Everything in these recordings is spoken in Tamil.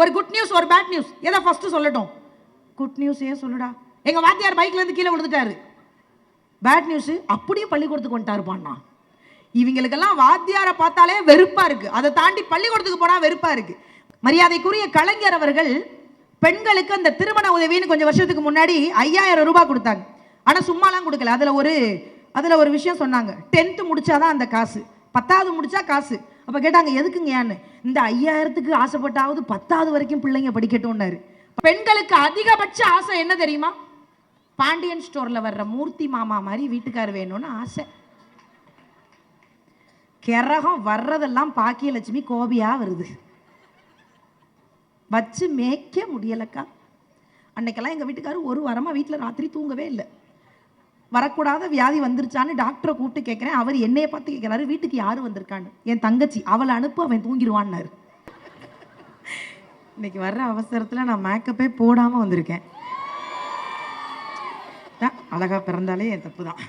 ஒரு குட் நியூஸ் ஒரு பேட் நியூஸ் எதை ஃபர்ஸ்ட் சொல்லட்டும்? குட் நியூஸ் ஏன் சொல்லுடா? எங்க வாத்தியார் பைக்ல இருந்து கீழே விழுந்துட்டாரு. பேட் நியூஸ் அப்படியே பள்ளிக்கூடத்துக்கு வந்துட்டாருப்பாண்ணா இவங்களுக்கெல்லாம் வாத்தியாரை பார்த்தாலே வெறுப்பா இருக்கு. அதை தாண்டி பள்ளிக்கூடத்துக்கு போனா வெறுப்பா இருக்கு. மரியாதைக்குரிய கலைஞர் அவர்கள் பெண்களுக்கு அந்த திருமண உதவின்னு கொஞ்சம் வருஷத்துக்கு முன்னாடி ஐயாயிரம் ரூபாய் கொடுத்தாங்க. ஆனா சும்மாலாம் கொடுக்கல. அதுல ஒரு அதுல ஒரு விஷயம் சொன்னாங்க. டென்த்து முடிச்சாதான் அந்த காசு. பத்தாவது முடிச்சா காசு. அப்போ கேட்டாங்க எதுக்குங்க ஏன்னு? இந்த ஐயாயிரத்துக்கு ஆசைப்பட்டாவது பத்தாவது வரைக்கும் பிள்ளைங்க படிக்கட்டும்னாரு. பெண்களுக்கு அதிகபட்ச ஆசை என்ன தெரியுமா? பாண்டியன் ஸ்டோரில் வர்ற மூர்த்தி மாமா மாதிரி வீட்டுக்கார் வேணும்னு ஆசை. கிரகம் வர்றதெல்லாம் பாக்கியலட்சுமி கோபியாக வருது. வச்சு மேய்க்க முடியலக்கா. அன்னைக்கெல்லாம் எங்கள் வீட்டுக்காரர் ஒரு வாரமாக வீட்டில் ராத்திரி தூங்கவே இல்லை. வரக்கூடாத வியாதி வந்துருச்சான்னு டாக்டரை கூப்பிட்டு கேட்குறேன் அவர் என்னையை பார்த்து கேட்குறாரு வீட்டுக்கு யார் வந்திருக்கான்னு? என் தங்கச்சி அவளை அனுப்பு அவன் தூங்கிடுவான்னாரு இன்னைக்கு வர்ற அவசரத்தில் நான் மேக்கப்பே போடாமல் வந்திருக்கேன். அழகாக பிறந்தாலே என் தப்பு தான்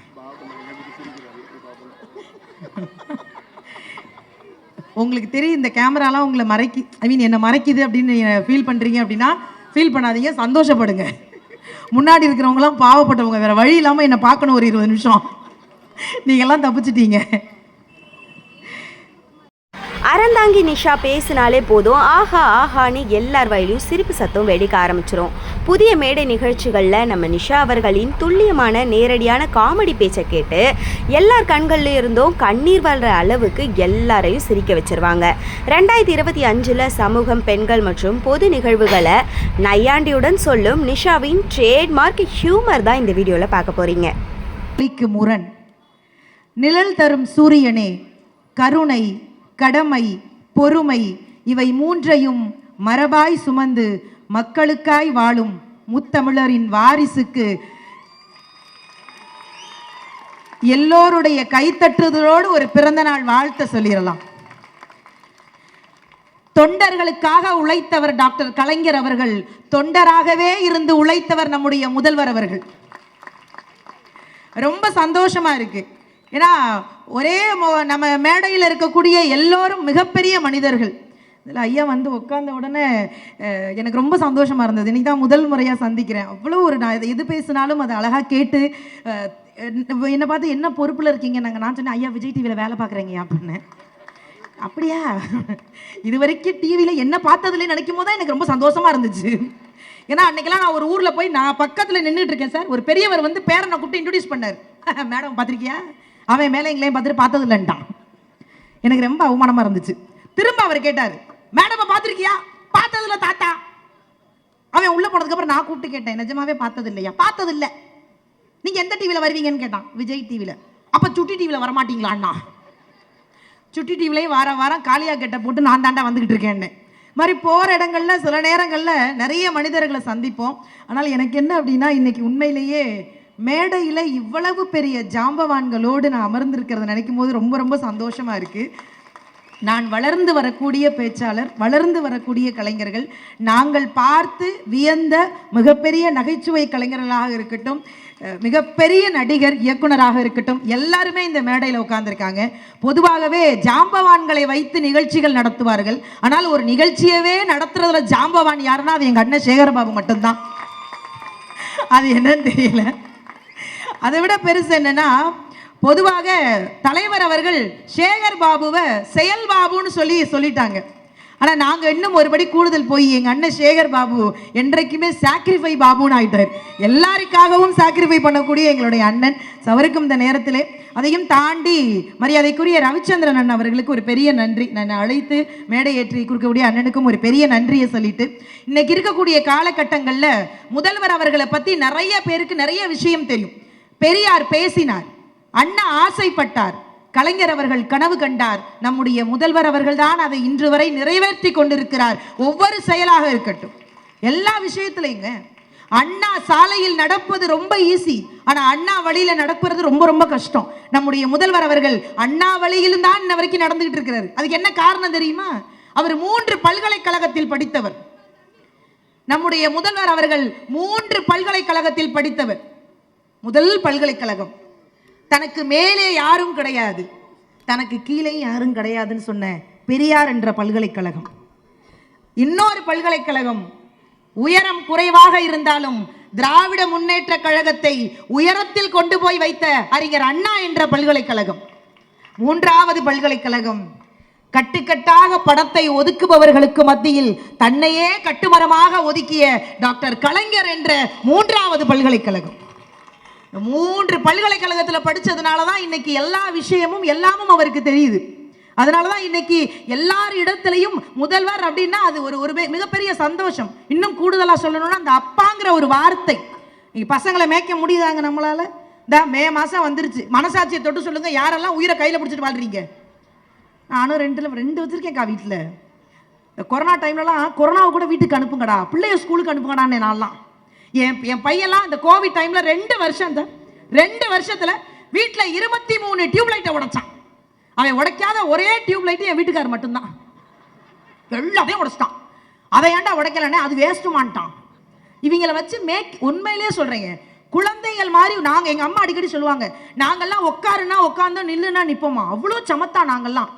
உங்களுக்கு தெரியும் இந்த கேமராலாம் உங்களை மறைக்கி ஐ மீன் என்னை மறைக்குது அப்படின்னு ஃபீல் பண்ணுறீங்க அப்படின்னா ஃபீல் பண்ணாதீங்க சந்தோஷப்படுங்க. முன்னாடி இருக்கிறவங்களாம் பாவப்பட்டவங்க. வேற வழி இல்லாமல் என்னை பார்க்கணும் ஒரு இருபது நிமிஷம். நீங்கள்லாம் தப்பிச்சிட்டீங்க. அறந்தாங்கி நிஷா பேசினாலே போதும். ஆஹா ஆஹான்னு எல்லார் வயலையும் சிரிப்பு சத்தம் வெடிக்க ஆரம்பிச்சிரும். புதிய மேடை நிகழ்ச்சிகளில் நம்ம நிஷா அவர்களின் துல்லியமான நேரடியான காமெடி பேச்சை கேட்டு எல்லார் கண்கள்ல இருந்தும் கண்ணீர் வர்ற அளவுக்கு எல்லாரையும் சிரிக்க வச்சிருவாங்க. ரெண்டாயிரத்தி இருபத்தி அஞ்சில் சமூகம் பெண்கள் மற்றும் பொது நிகழ்வுகளை நையாண்டியுடன் சொல்லும் நிஷாவின் ட்ரேட்மார்க் ஹியூமர் தான் இந்த வீடியோவில் பார்க்க போகிறீங்க முரண். நிழல் தரும் சூரியனே கருணை கடமை பொறுமை இவை மூன்றையும் மரபாய் சுமந்து மக்களுக்காய் வாழும் முத்தமிழரின் வாரிசுக்கு எல்லோருடைய கைத்தட்டுதலோடு ஒரு பிறந்த நாள் வாழ்த்த சொல்லிடலாம். தொண்டர்களுக்காக உழைத்தவர் டாக்டர் கலைஞர் அவர்கள் தொண்டராகவே இருந்து உழைத்தவர் நம்முடைய முதல்வர் அவர்கள். ரொம்ப சந்தோஷமா இருக்கு. ஏன்னா ஒரே மொ- நம்ம மேடையில் இருக்கக்கூடிய எல்லோரும் மிகப்பெரிய மனிதர்கள். இதில் ஐயா வந்து உட்காந்த உடனே எனக்கு ரொம்ப சந்தோஷமாக இருந்தது. இன்னைக்கு தான் முதல் முறையாக சந்திக்கிறேன். அவ்வளோ ஒரு நான் இது- எது பேசினாலும் அதை அழகாக கேட்டு என்னை பார்த்து என்ன பொறுப்பில் இருக்கீங்க? நாங்கள் நான் சொன்னேன் ஐயா விஜய் டிவியில் வேலை பார்க்குறேங்க அப்படின்னு. அப்படியா? இது வரைக்கும் டிவியில் என்ன பார்த்ததுலேயே நினைக்கும் போது தான் எனக்கு ரொம்ப சந்தோஷமாக இருந்துச்சு. ஏன்னா அன்னைக்கெல்லாம் நான் ஒரு ஊரில் போய் நான் பக்கத்தில் நின்றுட்டு இருக்கேன் சார். ஒரு பெரியவர் வந்து பேரனை கூப்பிட்டு இன்ட்ரடியூஸ் பண்ணார். மேடம் பார்த்துருக்கியா? அவன் மேலே எங்களையும் பார்த்துட்டு பார்த்தது இல்லைன்ட்டான் எனக்கு ரொம்ப அவமானமாக இருந்துச்சு. திரும்ப அவர் கேட்டார் மேடமை பார்த்துருக்கியா? பார்த்ததில்ல தாத்தா. அவன் உள்ளே போனதுக்கப்புறம் நான் கூப்பிட்டு கேட்டேன் நிஜமாவே பார்த்தது இல்லையா பார்த்தது இல்லை நீங்கள் எந்த டிவியில் வருவீங்கன்னு கேட்டான். விஜய் டிவியில் அப்போ சுட்டி டிவியில் வரமாட்டீங்களா அண்ணா? சுட்டி டிவிலையும் வாரம் வாரம் காளியா கெட்ட போட்டு நான் தாண்டா வந்துக்கிட்டு இருக்கேன்னு. மாதிரி போகிற இடங்களில் சில நேரங்களில் நிறைய மனிதர்களை சந்திப்போம். ஆனால் எனக்கு என்ன அப்படின்னா இன்றைக்கி உண்மையிலேயே மேடையில் இவ்வளவு பெரிய ஜாம்பவான்களோடு நான் அமர்ந்திருக்கிறத நினைக்கும் போது ரொம்ப ரொம்ப சந்தோஷமாக இருக்குது நான் வளர்ந்து வரக்கூடிய பேச்சாளர் வளர்ந்து வரக்கூடிய கலைஞர்கள் நாங்கள் பார்த்து வியந்த மிகப்பெரிய நகைச்சுவை கலைஞர்களாக இருக்கட்டும் மிகப்பெரிய நடிகர் இயக்குனராக இருக்கட்டும் எல்லாருமே இந்த மேடையில் உட்காந்துருக்காங்க பொதுவாகவே ஜாம்பவான்களை வைத்து நிகழ்ச்சிகள் நடத்துவார்கள். ஆனால் ஒரு நிகழ்ச்சியவே நடத்துறதுல ஜாம்பவான் யாருன்னா அது எங்கள் அண்ணன் சேகரபாபு மட்டும்தான். அது என்னன்னு தெரியல. அதை விட பெருசு என்னன்னா பொதுவாக தலைவர் அவர்கள் சேகர் பாபுவை செயல் பாபுன்னு சொல்லி சொல்லிட்டாங்க. ஆனால் நாங்கள் இன்னும் ஒருபடி கூடுதல் போய் எங்கள் அண்ணன் சேகர் பாபு என்றைக்குமே சாக்ரிஃபை பாபுன்னு ஆயிட்டார். எல்லாருக்காகவும் சாக்ரிஃபை பண்ணக்கூடிய எங்களுடைய அண்ணன் சவருக்கும் இந்த நேரத்திலே. அதையும் தாண்டி மரியாதைக்குரிய ரவிச்சந்திரன் அண்ணன் அவர்களுக்கு ஒரு பெரிய நன்றி. நான் அழைத்து மேடை ஏற்றி கொடுக்கக்கூடிய அண்ணனுக்கும் ஒரு பெரிய நன்றியை சொல்லிட்டு இன்னைக்கு இருக்கக்கூடிய காலகட்டங்களில் முதல்வர் அவர்களை பற்றி நிறைய பேருக்கு நிறைய விஷயம் தெரியும். பெரியார் பேசினார். அண்ணா ஆசைப்பட்டார். கலைஞர் அவர்கள் கனவு கண்டார். நம்முடைய முதல்வர் அவர்கள்தான் அதை இன்று வரை நிறைவேற்றி கொண்டிருக்கிறார். ஒவ்வொரு செயலாக இருக்கட்டும். எல்லா விஷயத்துலையுங்க. அண்ணா சாலையில் நடப்பது ரொம்ப ஈஸி ஆனா அண்ணா வழியில நடக்கிறது ரொம்ப ரொம்ப கஷ்டம். நம்முடைய முதல்வர் அவர்கள் அண்ணா வழியிலும் தான் இன்ன வரைக்கும் நடந்துகிட்டு இருக்கிறாரு. அதுக்கு என்ன காரணம் தெரியுமா? அவர் மூன்று பல்கலைக்கழகத்தில் படித்தவர். நம்முடைய முதல்வர் அவர்கள் மூன்று பல்கலைக்கழகத்தில் படித்தவர். முதல் பல்கலைக்கழகம். தனக்கு மேலே யாரும் கிடையாது. தனக்கு கீழே யாரும் கிடையாதுன்னு சொன்ன பெரியார் என்ற பல்கலைக்கழகம். இன்னொரு பல்கலைக்கழகம் உயரம் குறைவாக இருந்தாலும் திராவிட முன்னேற்ற கழகத்தை உயரத்தில் கொண்டு போய் வைத்த அறிஞர் அண்ணா என்ற பல்கலைக்கழகம். மூன்றாவது பல்கலைக்கழகம் கட்டுக்கட்டாக படத்தை ஒதுக்குபவர்களுக்கு மத்தியில் தன்னையே கட்டுமரமாக ஒதுக்கிய டாக்டர் கலைஞர் என்ற மூன்றாவது பல்கலைக்கழகம். மூன்று பல்கலைக்கழகத்தில் படித்ததுனால தான் இன்னைக்கு எல்லா விஷயமும் எல்லாமும் அவருக்கு தெரியுது. அதனால தான் இன்னைக்கு எல்லார் இடத்துலையும் முதல்வர் அப்படின்னா அது ஒரு ஒரு மிகப்பெரிய சந்தோஷம். இன்னும் கூடுதலாக சொல்லணும்னா அந்த அப்பாங்கிற ஒரு வார்த்தை. பசங்களை மேய்க்க முடியுதாங்க நம்மளால? இந்த மே மாதம் வந்துருச்சு. மனசாட்சியை தொட்டு சொல்லுங்கள் யாரெல்லாம் உயிரை கையில் பிடிச்சிட்டு வாழ்றீங்க? நானும் ரெண்டில் ரெண்டு வச்சிருக்கேன்க்கா வீட்டில் இந்த கொரோனா டைம்லலாம் கொரோனாவை கூட வீட்டுக்கு அனுப்புங்கடா. பிள்ளைய ஸ்கூலுக்கு அனுப்புங்கடான்னு நான்லாம். என் என் பையன்லாம் இந்த கோவிட் டைமில் ரெண்டு வருஷம் தான் ரெண்டு வருஷத்தில் வீட்டில் இருபத்தி மூணு டியூப்லைட்டை உடைச்சான். அவன் உடைக்காத ஒரே டியூப்லைட்டு என் வீட்டுக்கார் மட்டும்தான். எல்லாத்தையும் உடைச்சிட்டான். அதை ஏன்டா உடைக்கலன்னே அது வேஸ்ட்டுமான்ட்டான் இவங்களை வச்சு மேக் உண்மையிலேயே சொல்கிறேங்க குழந்தைகள் மாதிரி நாங்கள் எங்கள் அம்மா அடிக்கடி சொல்லுவாங்க நாங்கள்லாம் உட்காருனா உட்காந்தோம் நில்லுனா நிற்போமா அவ்வளோ சமத்தா நாங்கள்லாம்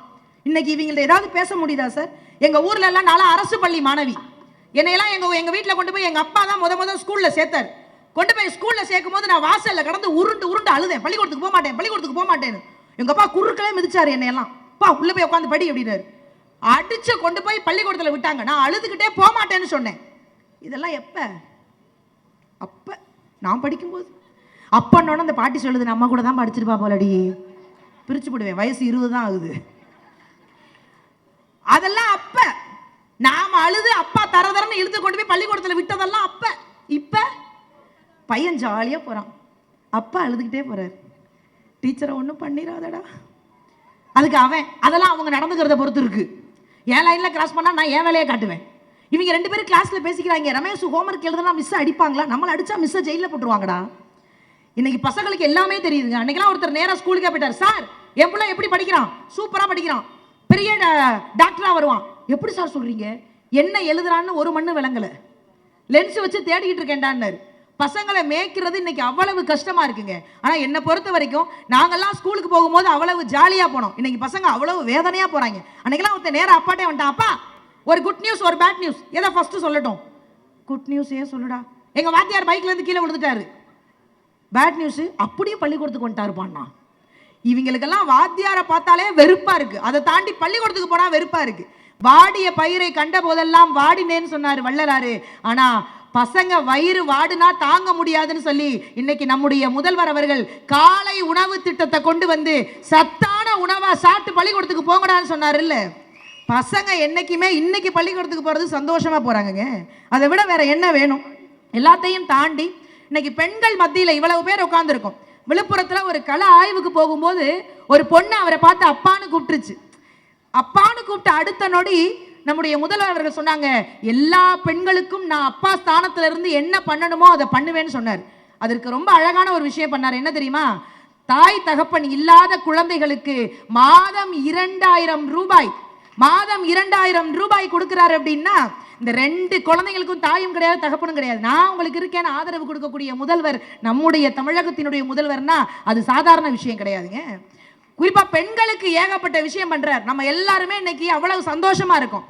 இன்னைக்கு இவங்கள்ட்ட ஏதாவது பேச முடியுதா சார் எங்கள் ஊர்ல எல்லாம் நான்லாம் அரசு பள்ளி மாணவி. என்னையெல்லாம் எங்கள் எங்கள் வீட்டில் கொண்டு போய் எங்கள் அப்பா தான் முத முத ஸ்கூலில் சேர்த்தார். கொண்டு போய் ஸ்கூலில் சேர்க்கும் போது நான் வாசலில் கடந்து உருண்டு உருண்டு அழுதேன். பள்ளிக்கூடத்துக்கு போக மாட்டேன் பள்ளிக்கூடத்துக்கு போக மாட்டேன்னு. எங்கள் அப்பா குறுக்களே மிதிச்சார் என்னையெல்லாம். அப்பா உள்ளே போய் உட்காந்து படி அப்படின்னாரு. அடித்து கொண்டு போய் பள்ளிக்கூடத்தில் விட்டாங்க. நான் அழுதுகிட்டே போக மாட்டேன்னு சொன்னேன். இதெல்லாம் எப்போ? அப்போ நான் படிக்கும்போது. அப்பன்னோட அந்த பாட்டி சொல்லுது நம்ம கூட தான் படிச்சிருப்பா போலடி. பிரிச்சு போடுவேன். வயசு இருபது தான் ஆகுது. அதெல்லாம் அப்போ நாம் அழுது அப்பா தர தரன்னு இழுத்து கொண்டு போய் பள்ளிக்கூடத்தில் விட்டதெல்லாம் அப்ப. இப்ப பையன் ஜாலியாக போகிறான் அப்பா அழுதுகிட்டே போகிறார் டீச்சரை ஒன்றும் பண்ணிடாதடா அதுக்கு அவன் அதெல்லாம் அவங்க நடந்துக்கிறத பொறுத்து இருக்கு. என் லைனில் கிராஸ் பண்ணால் நான் என் வேலையை காட்டுவேன். இவங்க ரெண்டு பேரும் கிளாஸில் பேசிக்கிறாங்க. ரமேஷ் ஹோம்ஒர்க் எழுதுனா மிஸ் அடிப்பாங்களா? நம்மளை அடித்தா மிஸ்ஸை ஜெயிலில் போட்டுருவாங்கடா. இன்னைக்கு பசங்களுக்கு எல்லாமே தெரியுதுங்க. அன்னைக்கெல்லாம் ஒருத்தர் நேராக ஸ்கூலுக்கே போயிட்டார். சார் என் பிள்ளை எப்படி படிக்கிறான்? சூப்பராக படிக்கிறான். பெரிய டாக்டராக வருவான். எப்படி சார் சொல்கிறீங்க என்ன எழுதுறான்னு ஒரு மண்ணு விளங்கலை. லென்ஸ் வச்சு தேடிக்கிட்டு இருக்கேன்டான்னாரு. பசங்களை மேய்க்கிறது இன்னைக்கு அவ்வளவு கஷ்டமா இருக்குங்க. ஆனா என்னை பொறுத்த வரைக்கும் நாங்கெல்லாம் ஸ்கூலுக்கு போகும்போது அவ்வளவு ஜாலியா போனோம். இன்னைக்கு பசங்க அவ்வளவு வேதனையா போறாங்க. அன்னைக்கெல்லாம் ஒருத்தன் நேராக அப்பாட்டே வந்துட்டான். அப்பா ஒரு குட் நியூஸ் ஒரு பேட் நியூஸ் எதை ஃபர்ஸ்ட் சொல்லட்டும். குட் நியூஸ் ஏன் சொல்லுடா? எங்க வாத்தியார் பைக்ல இருந்து கீழே விழுந்துட்டாரு. பேட் நியூஸ் அப்படியே பள்ளிக்கூடத்துக்கு வந்துட்டாருப்பான்னா இவங்களுக்கெல்லாம் வாத்தியாரை பார்த்தாலே வெறுப்பா இருக்கு. அதை தாண்டி பள்ளிக்கூடத்துக்கு போனா வெறுப்பா இருக்கு. வாடிய பயிரை கண்ட போதெல்லாம் வாடினேன்னு சொன்னார் வள்ளலாறு ஆனா பசங்க வயிறு வாடுனா தாங்க முடியாதுன்னு சொல்லி இன்னைக்கு நம்முடைய முதல்வர் அவர்கள் காலை உணவு திட்டத்தை கொண்டு வந்து சத்தான உணவா சாப்பிட்டு பள்ளிக்கூடத்துக்கு போங்கடான்னு சொன்னார் இல்ல. பசங்க என்னைக்குமே இன்னைக்கு பள்ளிக்கூடத்துக்கு போறது சந்தோஷமா போறாங்கங்க. அதை விட வேற என்ன வேணும்? எல்லாத்தையும் தாண்டி இன்னைக்கு பெண்கள் மத்தியில் இவ்வளவு பேர் உட்காந்துருக்கோம் விழுப்புரத்தில் ஒரு கல ஆய்வுக்கு போகும்போது ஒரு பொண்ணு அவரை பார்த்து அப்பான்னு கூப்பிட்டுருச்சு. அப்பான்னு கூப்பிட்ட அடுத்த நொடி நம்முடைய முதல்வர் அவர்கள் சொன்னாங்க எல்லா பெண்களுக்கும் நான் அப்பா ஸ்தானத்துல இருந்து என்ன பண்ணணுமோ அதை பண்ணுவேன்னு சொன்னார். அதற்கு ரொம்ப அழகான ஒரு விஷயம் பண்ணார். என்ன தெரியுமா? தாய் தகப்பன் இல்லாத குழந்தைகளுக்கு மாதம் இரண்டாயிரம் ரூபாய் மாதம் இரண்டாயிரம் ரூபாய் கொடுக்குறாரு அப்படின்னா இந்த ரெண்டு குழந்தைங்களுக்கும் தாயும் கிடையாது தகப்பனும் கிடையாது. நான் உங்களுக்கு இருக்கேன்னு ஆதரவு கொடுக்கக்கூடிய முதல்வர் நம்முடைய தமிழகத்தினுடைய முதல்வர்னா அது சாதாரண விஷயம் கிடையாதுங்க. குறிப்பா பெண்களுக்கு ஏகப்பட்ட விஷயம் பண்ணுறார் நம்ம எல்லாருமே இன்னைக்கு அவ்வளவு சந்தோஷமா இருக்கும்.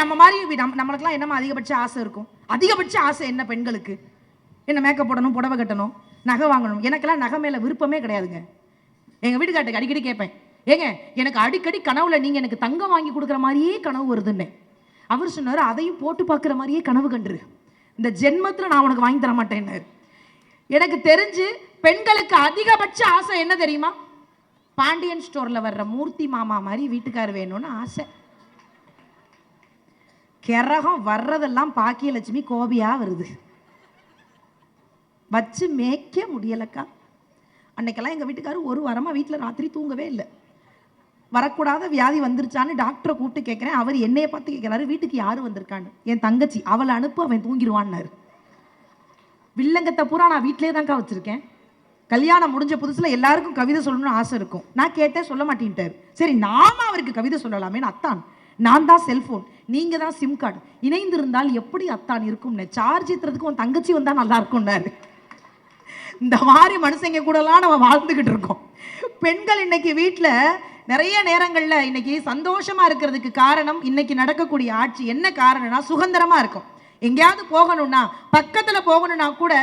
நம்ம மாதிரி நம் நம்ம நம்மளுக்குலாம் என்னமா அதிகபட்ச ஆசை இருக்கும்? அதிகபட்ச ஆசை என்ன பெண்களுக்கு? என்ன மேக்கப் போடணும் புடவை கட்டணும் நகை வாங்கணும்? எனக்கெல்லாம் நகை மேலே விருப்பமே கிடையாதுங்க. எங்கள் வீட்டுக்காட்டுக்கு அடிக்கடி கேட்பேன். ஏங்க எனக்கு அடிக்கடி கனவுல நீங்கள் எனக்கு தங்கம் வாங்கி கொடுக்குற மாதிரியே கனவு வருதுன்னு. அவர் சொன்னார் அதையும் போட்டு பார்க்குற மாதிரியே கனவு கண்டுரு. இந்த ஜென்மத்தில் நான் உனக்கு வாங்கி தர மாட்டேன்னாரு எனக்கு தெரிஞ்சு பெண்களுக்கு அதிகபட்ச ஆசை என்ன தெரியுமா? பாண்டியன் ஸ்டோரில் வர்ற மூர்த்தி மாமா மாதிரி வீட்டுக்கார் வேணும்னு ஆசை. கிரகம் வர்றதெல்லாம் பாக்கியலட்சுமி கோபியாக வருது. வச்சு மேய்க்க முடியலக்கா. அன்னைக்கெல்லாம் எங்கள் வீட்டுக்காரர் ஒரு வாரமாக வீட்டில் ராத்திரி தூங்கவே இல்லை. வரக்கூடாத வியாதி வந்துருச்சான்னு டாக்டரை கூப்பிட்டு கேட்குறேன் அவர் என்னைய பார்த்து கேட்குறாரு வீட்டுக்கு யார் வந்திருக்கான்னு? என் தங்கச்சி. அவளை அனுப்பு அவன் தூங்கிடுவான்னாரு வில்லங்கத்தை பூரா நான் வீட்டிலே தான்க்கா வச்சுருக்கேன். கல்யாணம் முடிஞ்ச புதுசில் எல்லாருக்கும் கவிதை சொல்லணும்னு ஆசை இருக்கும். நான் கேட்டேன் சொல்ல மாட்டேன்ட்டார். சரி நாம அவருக்கு கவிதை சொல்லலாமேன்னு அத்தான். நான் தான் செல்ஃபோன் நீங்கள் தான் சிம் கார்டு இணைந்திருந்தால் எப்படி அத்தான் இருக்கும்னு? சார்ஜ் ஏற்றுறதுக்கு உன் தங்கச்சி வந்தால் நல்லா இருக்கும்னாரு. இந்த மாதிரி மனுஷங்க கூடலாம் நம்ம வாழ்ந்துக்கிட்டு இருக்கோம். பெண்கள் இன்னைக்கு வீட்டில் நிறைய நேரங்களில் இன்னைக்கு சந்தோஷமாக இருக்கிறதுக்கு காரணம் இன்னைக்கு நடக்கக்கூடிய ஆட்சி என்ன காரணம்னா சுதந்திரமாக இருக்கும். எங்கேயாவது போகணும்னா பக்கத்தில் போகணும்னா கூட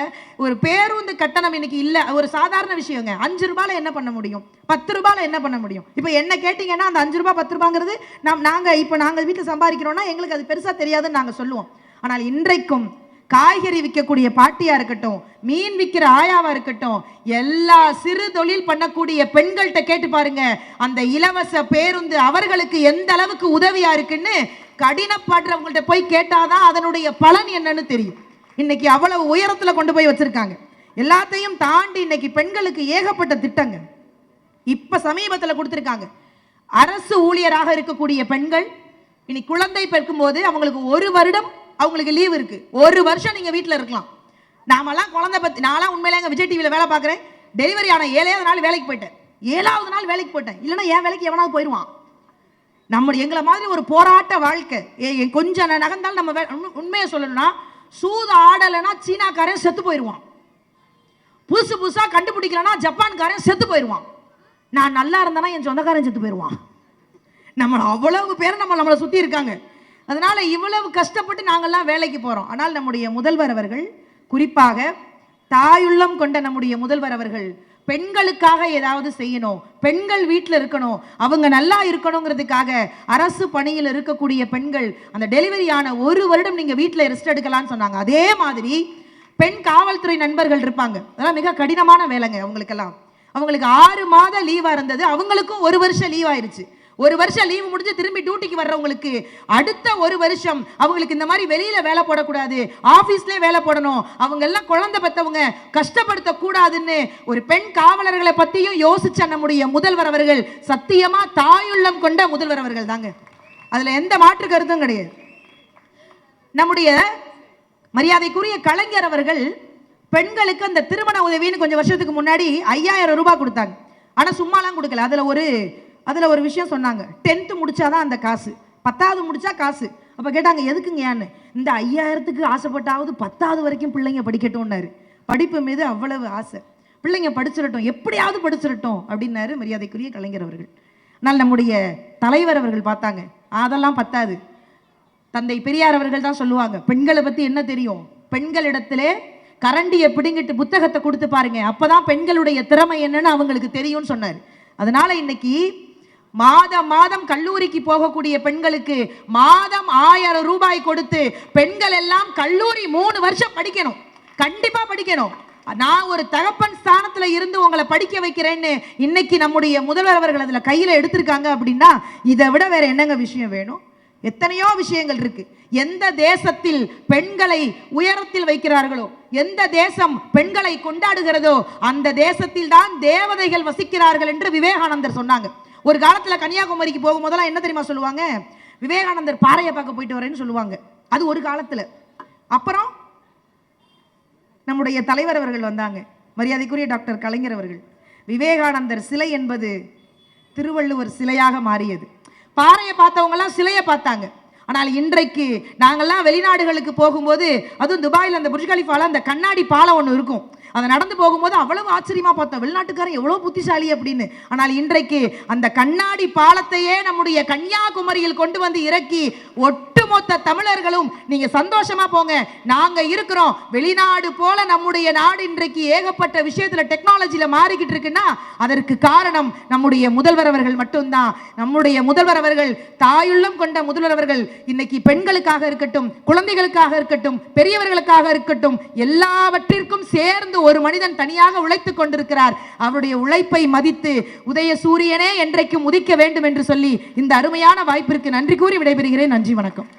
ஒரு பேருந்து கட்டணம் இன்னைக்கு இல்லை. ஒரு சாதாரண விஷயங்க. அஞ்சு ரூபாயில் என்ன பண்ண முடியும்? பத்து ரூபாயில் என்ன பண்ண முடியும்? இப்போ என்ன கேட்டிங்கன்னா அந்த அஞ்சு ரூபாய் பத்து ரூபாங்கிறது நாம் நாங்கள் இப்போ நாங்கள் வீட்டில் சம்பாதிக்கிறோம்னா எங்களுக்கு அது பெருசாக தெரியாதுன்னு நாங்கள் சொல்லுவோம். ஆனால் இன்றைக்கும் காய்கறி விற்கக்கூடிய பாட்டியாக இருக்கட்டும் மீன் விற்கிற ஆயாவாக இருக்கட்டும் எல்லா சிறு தொழில் பண்ணக்கூடிய பெண்கள்கிட்ட கேட்டு பாருங்க அந்த இலவச பேருந்து அவர்களுக்கு எந்த அளவுக்கு உதவியாக இருக்குன்னு கடினப்படுறவங்கள்ட்ட போய் கேட்டாதான் அதனுடைய பலன் என்னன்னு தெரியும். இன்னைக்கு அவ்வளவு உயரத்தில் கொண்டு போய் வச்சிருக்காங்க. எல்லாத்தையும் தாண்டி இன்னைக்கு பெண்களுக்கு ஏகப்பட்ட திட்டங்க. இப்ப சமீபத்தில் கொடுத்துருக்காங்க. அரசு ஊழியராக இருக்கக்கூடிய பெண்கள் இனி குழந்தை பிறக்கும்போது அவங்களுக்கு ஒரு வருடம் அவங்களுக்கு லீவ் இருக்கு. ஒரு வருஷம் நீங்க வீட்டில் இருக்கலாம். நாமெல்லாம் குழந்தை பத்தி நான்லாம் உண்மையிலே எங்க விஜய் டிவியில் வேலை பார்க்குறேன். டெலிவரி ஆன ஏழாவது நாள் வேலைக்கு போயிட்டேன். ஏழாவது நாள் வேலைக்கு போயிட்டேன் இல்லைன்னா என் வேலைக்கு எவனாவது போயிடுவான் நம்ம எங்களை மாதிரி ஒரு போராட்ட வாழ்க்கை. ஏ- ஏ- கொஞ்சம் நகர்ந்தாலும் நம்ம உண்மையை சொல்லணும்னா சூது ஆடலைன்னா சீனாக்காரன் செத்து போயிடுவான். புதுசு புதுசாக கண்டுபிடிக்கலன்னா ஜப்பான்காரன் செத்து போயிடுவான். நான் நல்லா இருந்தேன்னா என் சொந்தக்காரன் செத்து போயிடுவான். நம்மளை அவ்வளவு பேர் நம்ம நம்மளை சுற்றி இருக்காங்க. அதனால் இவ்வளவு கஷ்டப்பட்டு நாங்கள்லாம் வேலைக்கு போகிறோம் ஆனால் நம்முடைய முதல்வர் அவர்கள் குறிப்பாக தாயுள்ளம் கொண்ட நம்முடைய முதல்வர் அவர்கள் பெண்களுக்காக ஏதாவது செய்யணும். பெண்கள் வீட்டில் இருக்கணும். அவங்க நல்லா இருக்கணுங்கிறதுக்காக அரசு பணியில் இருக்கக்கூடிய பெண்கள் அந்த டெலிவரி ஆன ஒரு வருடம் நீங்கள் வீட்டில் ரெஸ்ட் எடுக்கலாம்னு சொன்னாங்க. அதே மாதிரி பெண் காவல்துறை நண்பர்கள் இருப்பாங்க. அதெல்லாம் மிக கடினமான வேலைங்க அவங்களுக்கெல்லாம். அவங்களுக்கு ஆறு மாத லீவாக இருந்தது. அவங்களுக்கும் ஒரு வருஷம் லீவ் ஆயிடுச்சு ஒரு வருஷம் லீவு முடிஞ்சு திரும்பி டியூட்டிக்கு வர்றவங்களுக்கு அடுத்த ஒரு வருஷம் அவங்களுக்கு இந்த மாதிரி வெளியில வேலை போடக்கூடாது ஆபீஸ்லயே வேலை போடணும். அவங்க எல்லாம் குழந்தை பெற்றவங்க கஷ்டப்படுத்த கூடாதுன்னு ஒரு பெண் காவலர்களை பத்தியும் யோசிச்ச நம்முடைய முதல்வர் அவர்கள் சத்தியமா தாயுள்ளம் கொண்ட முதல்வர் அவர்கள் தாங்க. அதுல எந்த மாற்று கருத்தும் கிடையாது. நம்முடைய மரியாதைக்குரிய கலைஞர் அவர்கள் பெண்களுக்கு அந்த திருமண உதவின்னு கொஞ்சம் வருஷத்துக்கு முன்னாடி ஐயாயிரம் ரூபாய் கொடுத்தாங்க. ஆனால் சும்மாலாம் கொடுக்கல. அதில் ஒரு அதில் ஒரு விஷயம் சொன்னாங்க. டென்த்து முடித்தாதான் அந்த காசு. பத்தாவது முடித்தா காசு. அப்போ கேட்டாங்க எதுக்குங்க ஏன்னு இந்த ஐயாயிரத்துக்கு ஆசைப்பட்டாவது பத்தாவது வரைக்கும் பிள்ளைங்க படிக்கட்டும்னாரு. படிப்பு மீது அவ்வளவு ஆசை. பிள்ளைங்க படிச்சிடட்டும் எப்படியாவது படிச்சிடட்டும் அப்படின்னாரு மரியாதைக்குரிய கலைஞர் அவர்கள். ஆனால் நம்முடைய தலைவர் அவர்கள் பார்த்தாங்க. அதெல்லாம் பத்தாது. தந்தை பெரியார் அவர்கள் தான் சொல்லுவாங்க. பெண்களை பற்றி என்ன தெரியும்? பெண்களிடத்திலே கரண்டியை பிடுங்கிட்டு புத்தகத்தை கொடுத்து பாருங்க. அப்போதான் பெண்களுடைய திறமை என்னன்னு அவங்களுக்கு தெரியும்னு சொன்னார். அதனால இன்னைக்கு மாதம் மாதம் கல்லூரிக்கு போகக்கூடிய பெண்களுக்கு மாதம் ஆயிரம் ரூபாய் கொடுத்து பெண்கள் எல்லாம் கல்லூரி மூணு வருஷம் படிக்கணும். கண்டிப்பா படிக்கணும். நான் ஒரு தகப்பன் ஸ்தானத்துல இருந்து உங்களை படிக்க வைக்கிறேன்னு இன்னைக்கு நம்முடைய முதல்வர் அவர்கள் அதுல கையில எடுத்திருக்காங்க அப்படின்னா இதை விட வேற என்னங்க விஷயம் வேணும்? எத்தனையோ விஷயங்கள் இருக்கு. எந்த தேசத்தில் பெண்களை உயரத்தில் வைக்கிறார்களோ எந்த தேசம் பெண்களை கொண்டாடுகிறதோ அந்த தேசத்தில் தான் தேவதைகள் வசிக்கிறார்கள் என்று விவேகானந்தர் சொன்னாங்க. ஒரு காலத்தில் கன்னியாகுமரிக்கு போகும்போதெல்லாம் என்ன தெரியுமா சொல்லுவாங்க? விவேகானந்தர் பாறையை பார்க்க போயிட்டு வரேன்னு சொல்லுவாங்க. அது ஒரு காலத்தில். அப்புறம் நம்முடைய தலைவர் அவர்கள் வந்தாங்க. மரியாதைக்குரிய டாக்டர் கலைஞர் அவர்கள். விவேகானந்தர் சிலை என்பது திருவள்ளுவர் சிலையாக மாறியது. பாறையை பார்த்தவங்கலாம் சிலையை பார்த்தாங்க. ஆனால் இன்றைக்கு நாங்கள்லாம் வெளிநாடுகளுக்கு போகும்போது அதுவும் துபாயில் அந்த புர்ஜ் அந்த கண்ணாடி பாலம் ஒன்று இருக்கும். அதை நடந்து போகும்போது அவ்வளவு ஆச்சரியமா பார்த்தோம். வெளிநாட்டுக்காரன் எவ்வளோ புத்திசாலி அப்படின்னு. ஆனால் இன்றைக்கு அந்த கண்ணாடி பாலத்தையே நம்முடைய கன்னியாகுமரியில் கொண்டு வந்து இறக்கி ஒட்டுமொத்த தமிழர்களும் நீங்க சந்தோஷமா போங்க. நாங்க இருக்கிறோம். வெளிநாடு போல நம்முடைய நாடு இன்றைக்கு ஏகப்பட்ட விஷயத்துல டெக்னாலஜியில மாறிக்கிட்டு இருக்குன்னா அதற்கு காரணம் நம்முடைய முதல்வர் அவர்கள் மட்டும்தான். நம்முடைய முதல்வர் அவர்கள் தாயுள்ளம் கொண்ட முதல்வர் அவர்கள் இன்னைக்கு பெண்களுக்காக இருக்கட்டும் குழந்தைகளுக்காக இருக்கட்டும் பெரியவர்களுக்காக இருக்கட்டும் எல்லாவற்றிற்கும் சேர்ந்து ஒரு மனிதன் தனியாக உழைத்துக் கொண்டிருக்கிறார். அவருடைய உழைப்பை மதித்து உதய சூரியனே என்றைக்கும் உதிக்க வேண்டும் என்று சொல்லி இந்த அருமையான வாய்ப்பிற்கு நன்றி கூறி விடைபெறுகிறேன். நன்றி வணக்கம்.